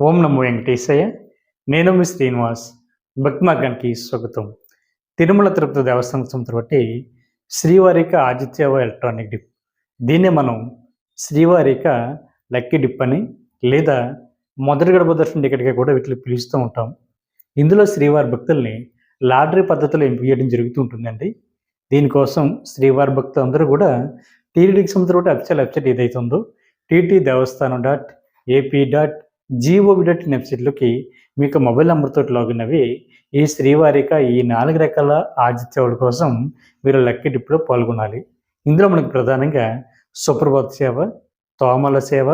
ఓం నమో వెంకటేశయ్య. నేను మీ శ్రీనివాస్. భక్తి మార్గానికి స్వాగతం. తిరుమల తిరుపతి దేవస్థానం సంస్థ బట్టి శ్రీవారిక ఆదిత్యవ ఎలక్ట్రానిక్ డిప్. దీన్నే మనం శ్రీవారిక లక్కీ డిప్ అని లేదా మొదటి గడప దర్శనం టికెట్గా కూడా వీటిని పిలుస్తూ ఉంటాం. ఇందులో శ్రీవారి భక్తుల్ని లాటరీ పద్ధతిలో ఎంపిక చేయడం జరుగుతుంటుందండి దీనికోసం శ్రీవారి భక్తులందరూ కూడా టీడీకి సంబంధించిన ఒకటి అఫిషియల్ వెబ్సైట్ ఏదైతే ఉందో TT devasthanam dot AP dot gov dot in వెబ్సైట్లోకి మీకు మొబైల్ నెంబర్తో లాగిన్ అవి ఈ శ్రీవారిక ఈ నాలుగు రకాల ఆతిథ్యాల కోసం మీరు లక్కీ డిప్లో పాల్గొనాలి. ఇందులో మనకు ప్రధానంగా సుప్రభాత సేవ తోమల సేవ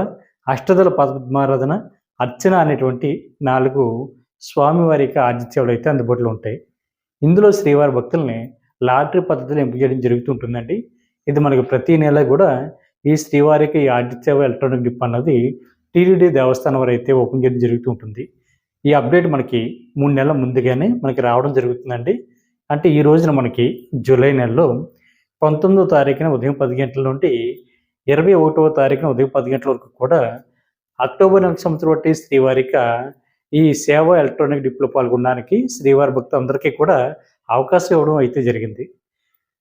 అష్టదల పద్మారాధన అర్చన అనేటువంటి నాలుగు స్వామివారిక ఆతిథ్యాలు అయితే అందుబాటులో ఉంటాయి. ఇందులో శ్రీవారి భక్తుల్ని లాటరీ పద్ధతిలో ఎంపిక చేయడం జరుగుతుంటుందండి. ఇది మనకు ప్రతి నెల కూడా ఈ శ్రీవారికి ఈ ఆదిత్య ఎలక్ట్రానిక్ డిప్ అన్నది టీడీడీ దేవస్థానం వారు అయితే ఓపెన్ చేయడం జరుగుతూ ఉంటుంది. ఈ అప్డేట్ మనకి మూడు నెలల ముందుగానే మనకి రావడం జరుగుతుందండి. అంటే ఈ రోజున మనకి జూలై నెలలో పంతొమ్మిదో తారీఖున ఉదయం పది గంటల నుండి ఇరవై ఒకటవ తారీఖున ఉదయం పది గంటల వరకు కూడా అక్టోబర్ నెల సంవత్సరం బట్టి శ్రీవారిక ఈ సేవ ఎలక్ట్రానిక్ డిప్లో పాల్గొనడానికి శ్రీవారి భక్తులందరికీ కూడా అవకాశం ఇవ్వడం అయితే జరిగింది.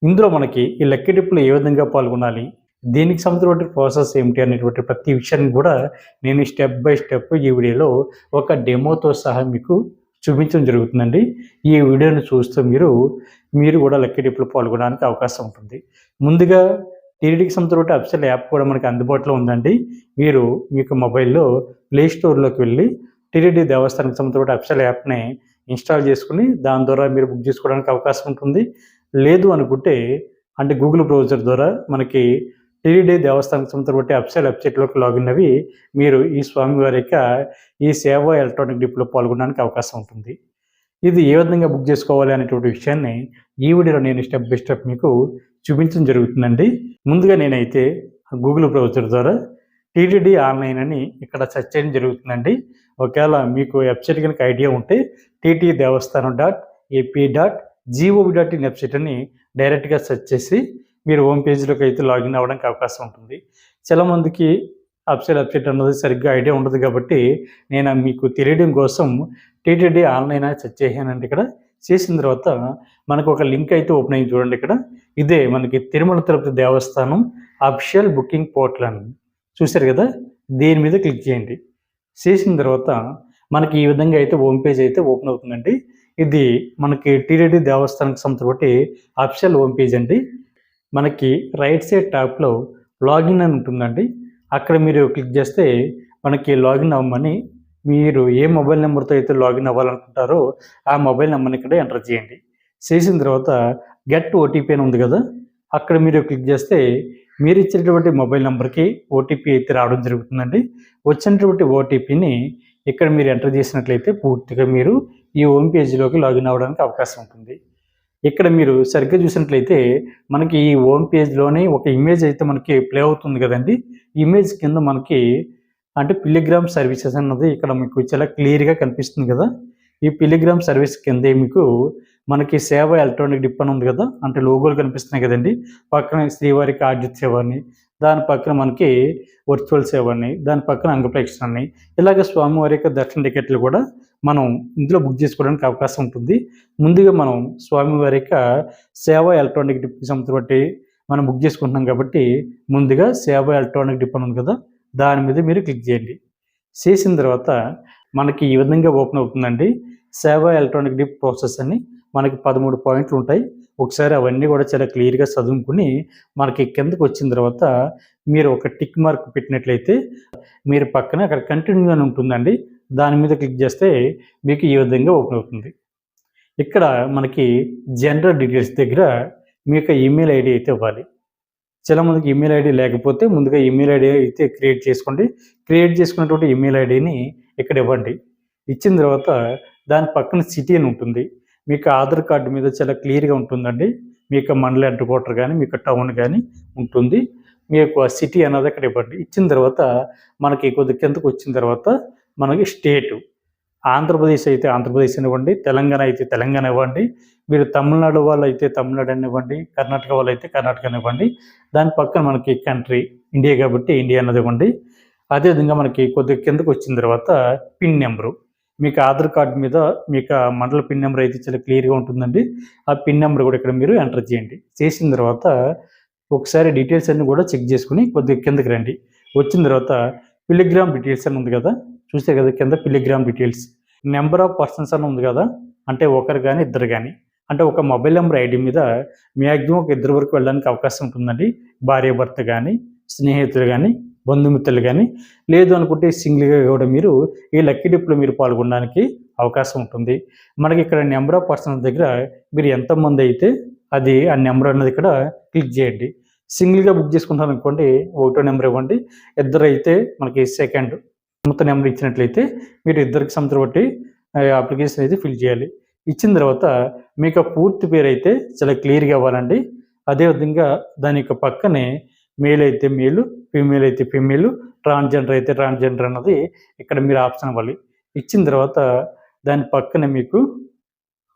ఇందులో మనకి ఈ లక్కీ డిప్లో ఏ విధంగా పాల్గొనాలి? దీనికి సంబంధించిన ప్రాసెస్ ఏమిటి అనేటువంటి ప్రతి విషయాన్ని కూడా నేను స్టెప్ బై స్టెప్ ఈ వీడియోలో ఒక డెమోతో సహా మీకు చూపించడం జరుగుతుందండి. ఈ వీడియోని చూస్తూ మీరు మీరు కూడా లక్కీ డిప్లో పాల్గొనడానికి అవకాశం ఉంటుంది. ముందుగా టీడీకి సంబంధించిన అఫిషియల్ యాప్ కూడా మనకి అందుబాటులో ఉందండి. మీరు మీకు మొబైల్లో ప్లే స్టోర్లోకి వెళ్ళి టీడీడీ దేవస్థానికి సంబంధించిన అఫిషియల్ యాప్ని ఇన్స్టాల్ చేసుకుని దాని ద్వారా మీరు బుక్ చేసుకోవడానికి అవకాశం ఉంటుంది. లేదు అనుకుంటే అంటే గూగుల్ బ్రౌజర్ ద్వారా మనకి టీడీ దేవస్థానం సంస్థ బట్టి అఫిషియల్ వెబ్సైట్లోకి లాగిన్ అవి మీరు ఈ స్వామివారి యొక్క ఈ సేవ ఎలక్ట్రానిక్ డిప్లో పాల్గొనడానికి అవకాశం ఉంటుంది. ఇది ఏ విధంగా బుక్ చేసుకోవాలి అనేటువంటి విషయాన్ని ఈ వీడియోలో నేను స్టెప్ బై స్టెప్ మీకు చూపించడం జరుగుతుందండి. ముందుగా నేనైతే గూగుల్ బ్రౌజర్ ద్వారా టీటీడీ ఆన్లైన్ అని ఇక్కడ సెర్చ్ చేయడం జరుగుతుందండి. ఒకవేళ మీకు వెబ్సైట్ కనుక ఐడియా ఉంటే TT devasthanam dot AP dot gov dot in website అని డైరెక్ట్గా సెర్చ్ చేసి మీరు హోమ్ పేజ్లోకి అయితే లాగిన్ అవ్వడానికి అవకాశం ఉంటుంది. చాలామందికి అప్సైడ్ అప్సెట్ అన్నది సరిగ్గా ఐడియా ఉండదు కాబట్టి నేను మీకు తెలియడం కోసం టీటీడీ ఆన్లైన్ సెట్ సెర్చ్ ఇక్కడ. చేసిన తర్వాత మనకు ఒక లింక్ అయితే ఓపెన్ అయింది చూడండి ఇక్కడ. ఇదే మనకి తిరుమల తిరుపతి దేవస్థానం అఫిషియల్ బుకింగ్ పోర్టల్ అని. చూశారు కదా? దీని మీద క్లిక్ చేయండి. చేసిన తర్వాత మనకి ఈ విధంగా అయితే హోమ్ పేజ్ అయితే ఓపెన్ అవుతుందండి. ఇది మనకి టీటీడీ దేవస్థానానికి సంబంధించి అఫిషియల్ హోమ్ పేజ్ అండి. మనకి రైట్ సైడ్ టాప్లో లాగిన్ అని ఉంటుందండి. అక్కడ మీరు క్లిక్ చేస్తే మనకి లాగిన్ అవ్వమని మీరు ఏ మొబైల్ నెంబర్తో అయితే లాగిన్ అవ్వాలనుకుంటారో ఆ మొబైల్ నెంబర్ని ఇక్కడ ఎంటర్ చేయండి. చేసిన తర్వాత గెట్ ఓటీపీ అని ఉంది కదా అక్కడ మీరు క్లిక్ చేస్తే మీరు ఇచ్చినటువంటి మొబైల్ నెంబర్కి ఓటీపీ అయితే రావడం జరుగుతుందండి. వచ్చినటువంటి ఓటీపీని ఇక్కడ మీరు ఎంటర్ చేసినట్లయితే పూర్తిగా మీరు ఈ హోమ్ పేజీలోకి లాగిన్ అవ్వడానికి అవకాశం ఉంటుంది. ఇక్కడ మీరు సరిగ్గా చూసినట్లయితే మనకి ఈ హోమ్ పేజ్లోనే ఒక ఇమేజ్ అయితే మనకి ప్లే అవుతుంది కదండి. ఇమేజ్ కింద మనకి అంటే పిలిగ్రామ్ సర్వీసెస్ అన్నది ఇక్కడ మీకు చాలా క్లియర్గా కనిపిస్తుంది కదా. ఈ పిలిగ్రామ్ సర్వీస్ కిందే మీకు మనకి సేవ ఎలక్ట్రానిక్ డిప్ అని ఉంది కదా అంటే లోగోలు కనిపిస్తున్నాయి కదండి. పక్కన శ్రీవారికి ఆడిట్ సేవ అని దాని పక్కన మనకి వర్చువల్ సేవ అని దాని పక్కన అంగప్రేక్షణ అని ఇలాగే స్వామివారి యొక్క దర్శన టికెట్లు కూడా మనం ఇందులో బుక్ చేసుకోవడానికి అవకాశం ఉంటుంది. ముందుగా మనం స్వామివారి యొక్క సేవ ఎలక్ట్రానిక్ డిప్కి సంబంధించి బట్టి మనం బుక్ చేసుకుంటున్నాం కాబట్టి ముందుగా సేవ ఎలక్ట్రానిక్ డిప్ అని ఉంది కదా దాని మీద మీరు క్లిక్ చేయండి. చేసిన తర్వాత మనకి ఈ విధంగా ఓపెన్ అవుతుందండి. సేవ ఎలక్ట్రానిక్ డిప్ ప్రాసెస్ అని మనకి పదమూడు పాయింట్లు ఉంటాయి. ఒకసారి అవన్నీ కూడా చాలా క్లియర్గా చదువుకుని మనకి కిందకు వచ్చిన తర్వాత మీరు ఒక టిక్ మార్క్ పెట్టినట్లయితే మీరు పక్కన అక్కడ కంటిన్యూ అని ఉంటుందండి. దాని మీద క్లిక్ చేస్తే మీకు ఈ విధంగా ఓపెన్ అవుతుంది. ఇక్కడ మనకి జనరల్ డీటెయిల్స్ దగ్గర మీ యొక్క ఈమెయిల్ ఐడి అయితే ఇవ్వాలి. చాలా మందికి ఈమెయిల్ ఐడి లేకపోతే ముందుగా ఈమెయిల్ ఐడి అయితే క్రియేట్ చేసుకోండి. క్రియేట్ చేసుకున్నటువంటి ఈమెయిల్ ఐడిని ఇక్కడ ఇవ్వండి. ఇచ్చిన తర్వాత దాని పక్కన సిటీ అని ఉంటుంది. మీకు ఆధార్ కార్డు మీద చాలా క్లియర్గా ఉంటుందండి. మీకు మండలి మండల కానీ మీకు టౌన్ కానీ ఉంటుంది. మీకు ఆ సిటీ అన్నది అక్కడ ఇవ్వండి. ఇచ్చిన తర్వాత మనకి కొద్ది కిందకు వచ్చిన తర్వాత మనకి స్టేటు ఆంధ్రప్రదేశ్ అయితే ఆంధ్రప్రదేశ్ అనివ్వండి తెలంగాణ అయితే తెలంగాణ ఇవ్వండి. మీరు తమిళనాడు వాళ్ళు అయితే తమిళనాడు అని ఇవ్వండి కర్ణాటక వాళ్ళు అయితే కర్ణాటక అనివ్వండి దాని పక్కన మనకి కంట్రీ ఇండియా కాబట్టి ఇండియా అన్నది ఇవ్వండి. అదేవిధంగా మనకి కొద్దిగా కిందకు వచ్చిన తర్వాత పిన్ నెంబరు మీకు ఆధార్ కార్డు మీద మీకు ఆ మండల పిన్ నెంబర్ అయితే చాలా క్లియర్గా ఉంటుందండి. ఆ పిన్ నెంబర్ కూడా ఇక్కడ మీరు ఎంటర్ చేయండి. చేసిన తర్వాత ఒకసారి డీటెయిల్స్ అన్నీ కూడా చెక్ చేసుకుని కొద్దిగా కిందకి రండి. వచ్చిన తర్వాత పిలిగ్రామ్ డీటెయిల్స్ అని ఉంది కదా చూస్తే కదా కింద pilgrim details. Number of persons అని ఉంది కదా అంటే ఒకరు కానీ ఇద్దరు కానీ అంటే ఒక మొబైల్ నెంబర్ ఐడి మీద మ్యాక్సిమం ఒక ఇద్దరు వరకు వెళ్ళడానికి అవకాశం ఉంటుందండి. భార్య భర్త కానీ స్నేహితులు కానీ బంధుమిత్రులు కానీ లేదు అనుకుంటే సింగిల్గా కూడా మీరు ఈ లక్కీ డిప్లో మీరు పాల్గొనడానికి అవకాశం ఉంటుంది. మనకి ఇక్కడ నెంబర్ ఆఫ్ పర్సన్స్ దగ్గర మీరు ఎంతమంది అయితే అది ఆ నెంబర్ అన్నది ఇక్కడ క్లిక్ చేయండి. సింగిల్గా బుక్ చేసుకుంటాను అనుకోండి ఒకటో నెంబర్ ఇవ్వండి. ఇద్దరు అయితే మనకి సెకండ్ మొత్తం నెంబర్ ఇచ్చినట్లయితే మీరు ఇద్దరికి సంవత్సరం బట్టి అప్లికేషన్ అయితే ఫిల్ చేయాలి. ఇచ్చిన తర్వాత మీకు పూర్తి పేరు అయితే చాలా క్లియర్గా ఇవ్వాలండి. అదేవిధంగా దాని యొక్క పక్కనే మెయిల్ అయితే మెయిల్ ఫీమేల్ అయితే ఫీమేల్ ట్రాన్స్జెండర్ అయితే ట్రాన్స్జెండర్ అన్నది ఇక్కడ మీరు ఆప్షన్ ఇవ్వాలి. ఇచ్చిన తర్వాత దాని పక్కన మీకు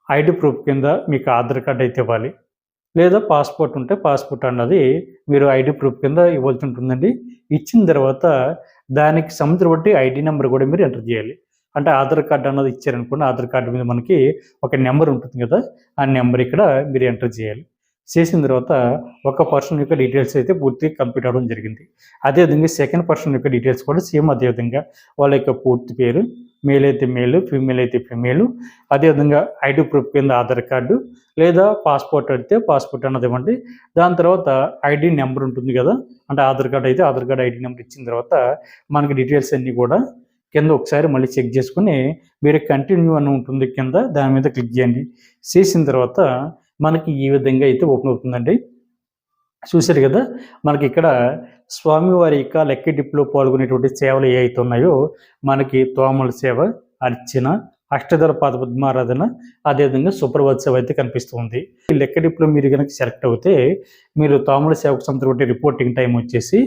ఐడి ప్రూఫ్ కింద మీకు ఆధార్ కార్డ్ అయితే ఇవ్వాలి. లేదా పాస్పోర్ట్ ఉంటే పాస్పోర్ట్ అన్నది మీరు ఐడి ప్రూఫ్ కింద ఇవ్వాల్సి ఉంటుందండి. ఇచ్చిన తర్వాత దానికి సంబంధించిన బట్టి ఐడి నెంబర్ కూడా మీరు ఎంటర్ చేయాలి. అంటే ఆధార్ కార్డు అన్నది ఇచ్చారనుకోండి ఆధార్ కార్డు మీద మనకి ఒక నెంబర్ ఉంటుంది కదా ఆ నెంబర్ ఇక్కడ మీరు ఎంటర్ చేయాలి. చేసిన తర్వాత ఒక పర్సన్ యొక్క డీటెయిల్స్ అయితే పూర్తి కంప్లీట్ అవ్వడం జరిగింది. అదేవిధంగా సెకండ్ పర్సన్ యొక్క డీటెయిల్స్ కూడా సేమ్ అదేవిధంగా వాళ్ళ యొక్క పూర్తి పేరు మేల్ అయితే మేలు ఫీమేల్ అయితే ఫీమేల్ అదేవిధంగా ఐడి ప్రూఫ్ కింద ఆధార్ కార్డు లేదా పాస్పోర్ట్ అడితే పాస్పోర్ట్ అన్నది ఇవ్వండి. దాని తర్వాత ఐడి నెంబర్ ఉంటుంది కదా అంటే ఆధార్ కార్డు అయితే ఆధార్ కార్డు ఐడి నెంబర్ ఇచ్చిన తర్వాత మనకి డీటెయిల్స్ అన్నీ కూడా కింద ఒకసారి మళ్ళీ చెక్ చేసుకుని మీరు కంటిన్యూ అని ఉంటుంది కింద దాని మీద క్లిక్ చేయండి. చేసిన తర్వాత మనకి ఈ విధంగా అయితే ఓపెన్ అవుతుందండి. చూశారు కదా మనకి ఇక్కడ స్వామివారి యొక్క లెక్క డిప్లో పాల్గొనేటువంటి సేవలు ఏ అయితే ఉన్నాయో మనకి తోమల సేవ అర్చన అష్టధర పాద పద్మారాధన అదేవిధంగా సుప్రభాత సేవ అయితే కనిపిస్తుంది ఈ లెక్క డిప్లో మీరు కనుక సెలెక్ట్ అవుతే మీరు తోమల సేవకు సంబంధించిన రిపోర్టింగ్ టైం వచ్చేసి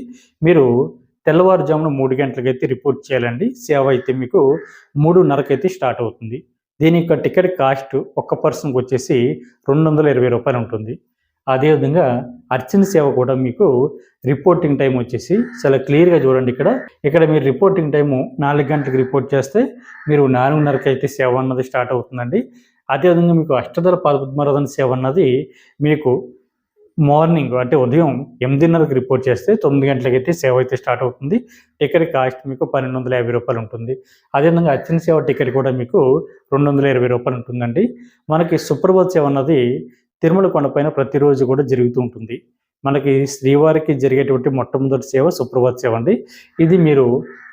మీరు తెల్లవారుజామున మూడు గంటలకైతే రిపోర్ట్ చేయాలండి. సేవ అయితే మీకు మూడున్నరకైతే స్టార్ట్ అవుతుంది. దీని యొక్క టికెట్ కాస్ట్ ఒక్క పర్సన్కి వచ్చేసి రెండు వందల ఇరవై రూపాయలు ఉంటుంది. అదేవిధంగా అర్చన సేవ కూడా మీకు రిపోర్టింగ్ టైం వచ్చేసి చాలా క్లియర్గా చూడండి ఇక్కడ. ఇక్కడ మీరు రిపోర్టింగ్ టైము నాలుగు గంటలకు రిపోర్ట్ చేస్తే మీరు నాలుగున్నరకి అయితే సేవ అన్నది స్టార్ట్ అవుతుందండి. అదేవిధంగా మీకు అష్టదళ పద్మరాధన సేవ అన్నది మీకు మార్నింగ్ అంటే ఉదయం ఎనిమిదిన్నరకు రిపోర్ట్ చేస్తే తొమ్మిది గంటలకి అయితే సేవ అయితే స్టార్ట్ అవుతుంది. టికెట్ కాస్ట్ మీకు పన్నెండు వందల యాభై రూపాయలు ఉంటుంది. అదేవిధంగా అత్యంత సేవ టికెట్ కూడా మీకు రెండు వందల ఇరవై రూపాయలు ఉంటుందండి. మనకి సుప్రభాత్ సేవ అన్నది తిరుమల కొండపైన ప్రతిరోజు కూడా జరుగుతూ ఉంటుంది. మనకి శ్రీవారికి జరిగేటువంటి మొట్టమొదటి సేవ సుప్రభాత్ సేవ అండి. ఇది మీరు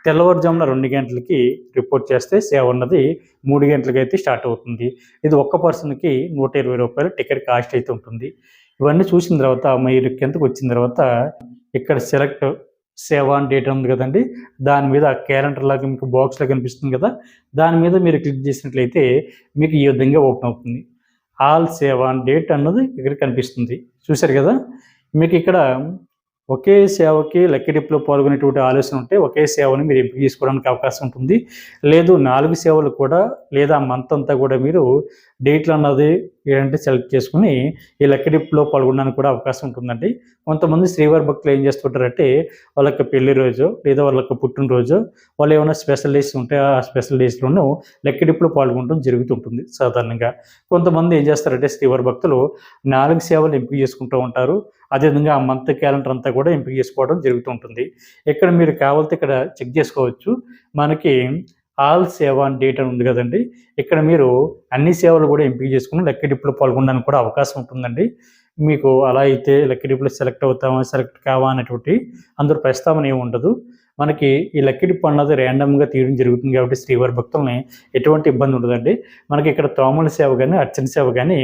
తెల్లవారుజామున రెండు గంటలకి రిపోర్ట్ చేస్తే సేవ ఉన్నది మూడు గంటలకి అయితే స్టార్ట్ అవుతుంది. ఇది ఒక్క పర్సన్కి నూట ఇరవై రూపాయలు టికెట్ కాస్ట్ అయితే ఉంటుంది. ఇవన్నీ చూసిన తర్వాత మీరు కిందకు వచ్చిన తర్వాత ఇక్కడ సెలెక్ట్ సేవ్ ఆన్ డేట్ ఉంది కదండి. దాని మీద క్యాలెండర్ లాగా మీకు బాక్స్లో కనిపిస్తుంది కదా. దాని మీద మీరు క్లిక్ చేసినట్లయితే మీకు ఈ విధంగా ఓపెన్ అవుతుంది. ఆల్ సేవ ఆన్ డేట్ అన్నది ఇక్కడ కనిపిస్తుంది. చూశారు కదా? మీకు ఇక్కడ ఒకే సేవకి లక్కీ డిప్లో పాల్గొనేటువంటి ఆలోచన ఉంటే ఒకే సేవని మీరు ఎంపిక చేసుకోవడానికి అవకాశం ఉంటుంది. లేదు నాలుగు సేవలు కూడా లేదా మంత్ అంతా కూడా మీరు డేట్లు అన్నది ఏంటంటే సెలెక్ట్ చేసుకుని ఈ లక్కీ డిప్లో పాల్గొనడానికి కూడా అవకాశం ఉంటుందండి. కొంతమంది శ్రీవారి భక్తులు ఏం చేస్తుంటారంటే వాళ్ళ యొక్క పెళ్ళి రోజు లేదా వాళ్ళ యొక్క పుట్టినరోజు వాళ్ళు ఏమైనా స్పెషల్ డేస్ ఉంటే ఆ స్పెషల్ డేస్లోనూ లక్కీ డిప్లో పాల్గొనడం జరుగుతుంటుంది సాధారణంగా. కొంతమంది ఏం చేస్తారంటే శ్రీవారి భక్తులు నాలుగు సేవలు ఎంపిక చేసుకుంటూ ఉంటారు. అదేవిధంగా ఆ మంత్ క్యాలెండర్ అంతా కూడా ఎంపిక చేసుకోవడం జరుగుతుంటుంది. ఇక్కడ మీరు కావాలంటే ఇక్కడ చెక్ చేసుకోవచ్చు. మనకి ఆల్ సేవ అని డేట్ అని ఉంది కదండి. ఇక్కడ మీరు అన్ని సేవలు కూడా ఎంపిక చేసుకుని లక్కీ డిప్లో పాల్గొనడానికి కూడా అవకాశం ఉంటుందండి. మీకు అలా అయితే లక్కీ డిప్లో సెలెక్ట్ అవుతామా సెలెక్ట్ కావా అనేటువంటి అందరూ ప్రస్తావన ఏమి ఉండదు. మనకి ఈ లక్కీ డిప్ అన్నది ర్యాండమ్గా తీయడం జరుగుతుంది కాబట్టి శ్రీవారి భక్తుల్ని ఎటువంటి ఇబ్బంది ఉండదండి. మనకి ఇక్కడ తోమల సేవ కానీ అర్చన సేవ కానీ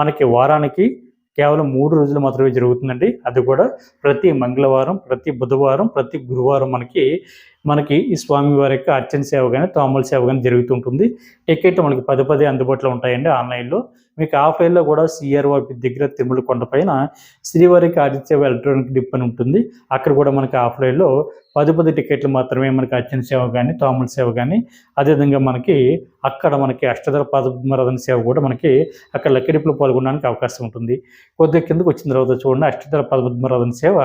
మనకి వారానికి కేవలం మూడు రోజులు మాత్రమే జరుగుతుందండి. అది కూడా ప్రతి మంగళవారం ప్రతి బుధవారం ప్రతి గురువారం మనకి మనకి ఈ స్వామివారి యొక్క అర్చన సేవ కానీ తోమల సేవ కానీ జరుగుతుంటుంది టికెట్ మనకి పది పదే అందుబాటులో ఉంటాయండి ఆన్లైన్లో మీకు ఆఫ్లైన్లో కూడా సిఆర్ఓ దగ్గర తిరుమల కొండ పైన శ్రీవారికి ఆదిత్య ఎలక్ట్రానిక్ డిప్ అని ఉంటుంది. అక్కడ కూడా మనకి ఆఫ్లైన్లో పది పది టికెట్లు మాత్రమే మనకి అర్చన సేవ కానీ తోమల సేవ కానీ అదేవిధంగా మనకి అక్కడ మనకి అష్టదళ పద్మరథన సేవ కూడా మనకి అక్కడ లక్కిడిపులో పాల్గొనడానికి అవకాశం ఉంటుంది. కొద్దిగా కిందకు వచ్చిన తర్వాత చూడండి అష్టదళ పద్మరథన సేవ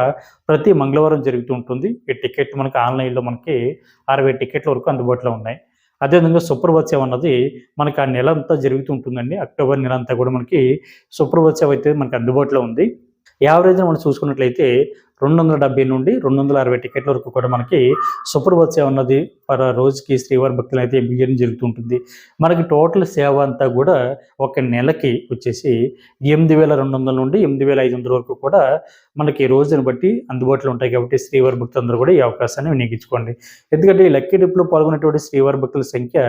ప్రతి మంగళవారం జరుగుతూ ఉంటుంది. ఈ టికెట్ మనకి ఆన్లైన్లో మనకి అరవై టికెట్ల వరకు అందుబాటులో ఉన్నాయి. అదేవిధంగా సుప్రభోత్సవం అన్నది మనకి ఆ నెల అంతా జరుగుతూ ఉంటుందండి. అక్టోబర్ నెల అంతా కూడా మనకి సుప్రభోత్సవం అయితే మనకి అందుబాటులో ఉంది. యావరేజ్ మనం చూసుకున్నట్లయితే రెండు వందల డెబ్బై నుండి రెండు వందల అరవై టికెట్ల వరకు కూడా మనకి సుప్రభోత్సవం అన్నది పర్ రోజుకి శ్రీవారి భక్తులు అయితే ఎంపిక జరుగుతుంటుంది మనకి టోటల్ సేవ అంతా కూడా ఒక నెలకి వచ్చేసి ఎనిమిది వేల రెండు వందల నుండి ఎనిమిది వేల ఐదు వందల వరకు కూడా మనకి రోజుని బట్టి అందుబాటులో ఉంటాయి కాబట్టి శ్రీవారి భక్తులందరూ కూడా ఈ అవకాశాన్ని వినియోగించుకోండి. ఎందుకంటే ఈ లక్కీ డిప్లో పాల్గొనేటువంటి శ్రీవారి భక్తుల సంఖ్య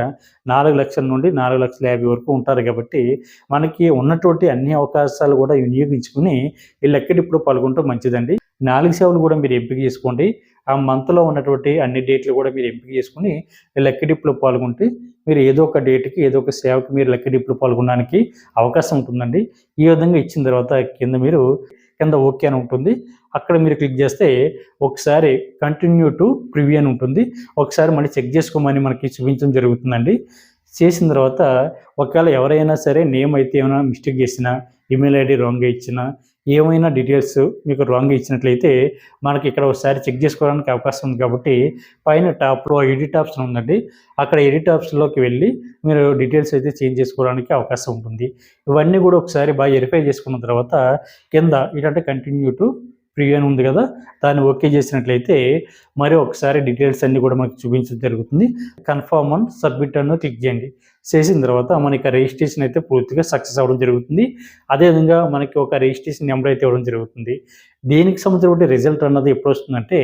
నాలుగు లక్షల నుండి నాలుగు లక్షల యాభై వరకు ఉంటారు కాబట్టి మనకి ఉన్నటువంటి అన్ని అవకాశాలు కూడా వినియోగించుకుని ఈ లక్కీ డిప్లో పాల్గొనడం మంచిదండి. నాలుగు సేవలు కూడా మీరు ఎంపిక చేసుకోండి. ఆ మంత్లో ఉన్నటువంటి అన్ని డేట్లు కూడా మీరు ఎంపిక చేసుకుని లెక్క డిప్లో పాల్గొంటే మీరు ఏదో ఒక డేట్కి ఏదో ఒక సేవకి మీరు లెక్క డిప్లో పాల్గొనడానికి అవకాశం ఉంటుందండి. ఈ విధంగా ఇచ్చిన తర్వాత కింద మీరు కింద ఓకే అని ఉంటుంది. అక్కడ మీరు క్లిక్ చేస్తే ఒకసారి కంటిన్యూ టు ప్రివ్యూ అని ఉంటుంది. ఒకసారి మళ్ళీ చెక్ చేసుకోమని మనకి చూపించడం జరుగుతుందండి. చేసిన తర్వాత ఒకవేళ ఎవరైనా సరే నేమ్ అయితే ఏమైనా మిస్టేక్ చేసినా ఈమెయిల్ ఐడి రాంగ్గా ఇచ్చినా ఏమైనా డీటెయిల్స్ మీకు రాంగ్ ఇచ్చినట్లయితే మనకి ఇక్కడ ఒకసారి చెక్ చేసుకోవడానికి అవకాశం ఉంది కాబట్టి పైన టాప్లో ఎడిట్ ఆప్షన్ ఉందండి. అక్కడ ఎడిట్ ఆప్షన్లోకి వెళ్ళి మీరు డీటెయిల్స్ అయితే చేంజ్ చేసుకోవడానికి అవకాశం ఉంటుంది. ఇవన్నీ కూడా ఒకసారి బాగా వెరిఫై చేసుకున్న తర్వాత కింద ఏంటంటే కంటిన్యూ టు ప్రివ్యూ అని ఉంది కదా దాన్ని ఓకే చేసినట్లయితే మరి ఒకసారి డీటెయిల్స్ అన్నీ కూడా మనకి చూపించడం జరుగుతుంది. కన్ఫర్మ్ అని సబ్మిట్ అని క్లిక్ చేయండి. చేసిన తర్వాత మనకి రిజిస్ట్రేషన్ అయితే పూర్తిగా సక్సెస్ అవ్వడం జరుగుతుంది. అదేవిధంగా మనకి ఒక రిజిస్ట్రేషన్ నెంబర్ అయితే ఇవ్వడం జరుగుతుంది. దీనికి సంబంధించిన రిజల్ట్ అన్నది ఎప్పుడు వస్తుందంటే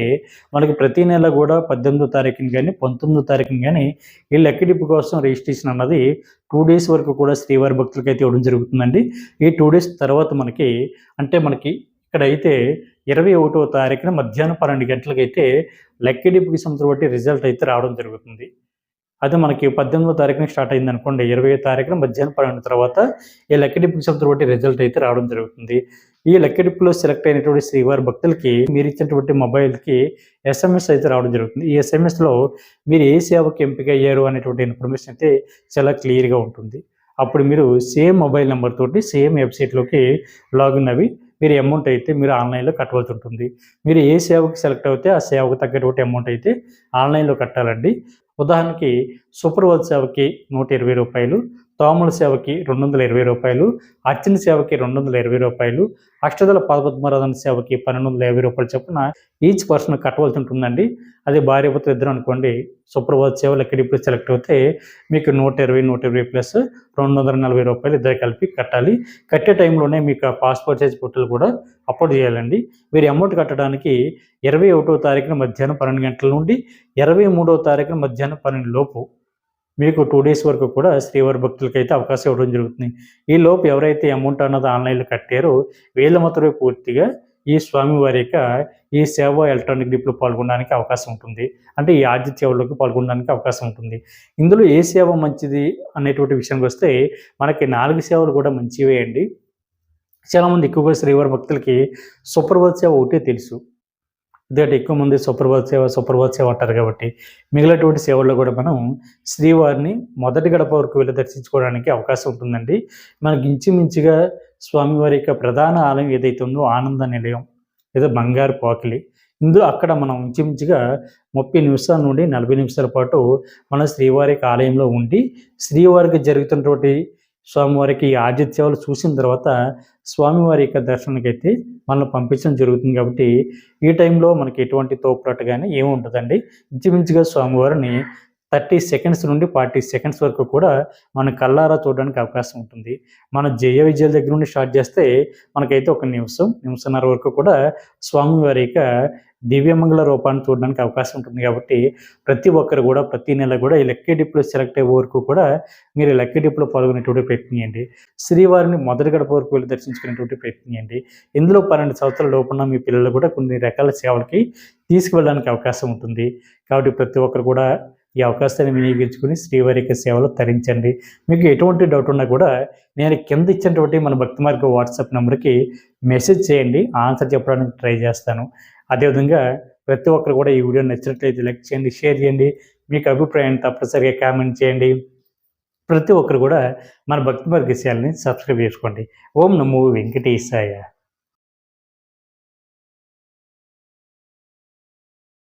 మనకి ప్రతి నెల కూడా పద్దెనిమిదో తారీఖుని కానీ పంతొమ్మిదో తారీఖుని కానీ ఈ లెక్కడిపు కోసం రిజిస్ట్రేషన్ అన్నది టూ డేస్ వరకు కూడా శ్రీవారి భక్తులకి అయితే ఇవ్వడం జరుగుతుందండి. ఈ టూ డేస్ తర్వాత మనకి అంటే మనకి ఇక్కడైతే ఇరవై ఒకటో తారీఖున మధ్యాహ్నం పన్నెండు గంటలకైతే లెక్కడిపుకి సంబంధించిన రిజల్ట్ అయితే రావడం జరుగుతుంది. అదే మనకి పద్దెనిమిదో తారీఖున స్టార్ట్ అయింది అనుకోండి ఇరవై తారీఖున మధ్యాహ్నం పన్నెండు తర్వాత ఈ లెక్కడిపుకి బట్టి రిజల్ట్ అయితే రావడం జరుగుతుంది. ఈ లెక్కడిపులో సెలెక్ట్ అయినటువంటి శ్రీవారి భక్తులకి మీరు ఇచ్చినటువంటి మొబైల్కి ఎస్ఎంఎస్ అయితే రావడం జరుగుతుంది. ఈ ఎస్ఎంఎస్లో మీరు ఏ సేవకి ఎంపిక అయ్యారు అనేటువంటి ఇన్ఫర్మేషన్ అయితే చాలా క్లియర్గా ఉంటుంది. అప్పుడు మీరు సేమ్ మొబైల్ నెంబర్ తోటి సేమ్ వెబ్సైట్లోకి లాగిన్ అవి మీరు అమౌంట్ అయితే మీరు ఆన్లైన్లో కట్టవలసి ఉంటుంది. మీరు ఏ సేవకి సెలెక్ట్ అవుతే ఆ సేవకు తగ్గటువంటి అమౌంట్ అయితే ఆన్లైన్లో కట్టాలండి. ఉదాహరణకి సూపర్వైజ్ సేవకి నూట ఇరవై రూపాయలు తోముల సేవకి రెండు వందల ఇరవై రూపాయలు అర్చన సేవకి రెండు వందల ఇరవై రూపాయలు అష్టదల పదపద్మరాధన సేవకి పన్నెండు వందల యాభై రూపాయలు చొప్పున ఈచ్ పర్సన్ కట్టవలసి ఉంటుందండి అదే భార్య ఇద్దరు అనుకోండి సుప్రభాత్ సేవలు ఎక్కడ ఇప్పుడు సెలెక్ట్ అవుతే మీకు నూట ఇరవై నూట ఇరవై ప్లస్ రెండు వందల నలభై రూపాయలు ఇద్దరు కలిపి కట్టాలి. కట్టే టైంలోనే మీకు పాస్పోర్ట్ సైజ్ ఫోటోలు కూడా అప్లోడ్ చేయాలండి. మీరు అమౌంట్ కట్టడానికి ఇరవై ఒకటో తారీఖున మధ్యాహ్నం పన్నెండు గంటల నుండి ఇరవై మూడో తారీఖున మధ్యాహ్నం పన్నెండు లోపు మీకు టూ డేస్ వరకు కూడా శ్రీవారి భక్తులకి అయితే అవకాశం ఇవ్వడం జరుగుతుంది. ఈ లోపు ఎవరైతే అమౌంట్ అన్నది ఆన్లైన్లో కట్టారో వీళ్ళ మాత్రమే పూర్తిగా ఈ స్వామివారి యొక్క ఈ సేవ ఎలక్ట్రానిక్ డిప్లో పాల్గొనడానికి అవకాశం ఉంటుంది. అంటే ఈ ఆదిత్య సేవలోకి పాల్గొనడానికి అవకాశం ఉంటుంది. ఇందులో ఏ సేవ మంచిది అనేటువంటి విషయానికి వస్తే మనకి నాలుగు సేవలు కూడా మంచివే అండి. చాలామంది ఎక్కువగా శ్రీవారి భక్తులకి సుప్రభాత్ సేవ ఒకటే తెలుసు. ఎందుకంటే ఎక్కువ మంది సుప్రభాత సేవ సుప్రభాత సేవ అంటారు కాబట్టి మిగిలినటువంటి సేవల్లో కూడా మనం శ్రీవారిని మొదటి గడప వరకు వెళ్ళి దర్శించుకోవడానికి అవకాశం ఉంటుందండి. మనకి ఇంచుమించుగా స్వామివారి యొక్క ప్రధాన ఆలయం ఏదైతే ఉందో ఆనంద నిలయం లేదా బంగారు పాకిలి. ఇందులో అక్కడ మనం ఇంచుమించుగా ముప్పై నిమిషాల నుండి నలభై నిమిషాల పాటు మన శ్రీవారికి ఆలయంలో ఉండి శ్రీవారికి జరుగుతున్నటువంటి స్వామివారికి ఈ ఆతిథ్యాలు చూసిన తర్వాత స్వామివారి యొక్క దర్శనానికి అయితే మనల్ని పంపించడం జరుగుతుంది కాబట్టి ఈ టైంలో మనకి ఎటువంటి తోపులాట కానీ ఏమి ఉంటుందండి ఇంచుమించుగా స్వామివారిని థర్టీ సెకండ్స్ నుండి ఫార్టీ సెకండ్స్ వరకు కూడా మన కల్లారా చూడడానికి అవకాశం ఉంటుంది. మన జయ విజయాల దగ్గర నుండి స్టార్ట్ చేస్తే మనకైతే ఒక నిమిషం నిమిషంన్నర వరకు కూడా స్వామివారి యొక్క దివ్యమంగళ రూపాన్ని చూడడానికి అవకాశం ఉంటుంది కాబట్టి ప్రతి ఒక్కరు కూడా ప్రతి నెల కూడా ఈ లక్కీ డిప్లో సెలెక్ట్ అయ్యే వరకు కూడా మీరు లక్కీ డిప్లో పాల్గొనేటువంటి ప్రయత్నం చేయండి. శ్రీవారిని మొదటి గడప వరకు వెళ్ళి దర్శించుకునేటువంటి ప్రయత్నం చేయండి. ఇందులో పన్నెండు సంవత్సరాల లోపున్న మీ పిల్లలు కూడా కొన్ని రకాల సేవలకి తీసుకువెళ్ళడానికి అవకాశం ఉంటుంది. కాబట్టి ప్రతి ఒక్కరు కూడా ఈ అవకాశాన్ని వినియోగించుకుని శ్రీవారి యొక్క సేవలు తరించండి. మీకు ఎటువంటి డౌట్ ఉన్నా కూడా నేను కింద ఇచ్చినటువంటి మన భక్తి మార్గ వాట్సాప్ నెంబర్కి మెసేజ్ చేయండి. ఆన్సర్ చెప్పడానికి ట్రై చేస్తాను. అదేవిధంగా ప్రతి ఒక్కరు కూడా ఈ వీడియో నచ్చినట్లయితే లైక్ చేయండి షేర్ చేయండి. మీకు అభిప్రాయాన్ని తప్పనిసరిగా కామెంట్ చేయండి. ప్రతి ఒక్కరు కూడా మన భక్తి మార్గ విషయాల్ని సబ్స్క్రైబ్ చేసుకోండి. ఓం నమో వెంకటేశాయ.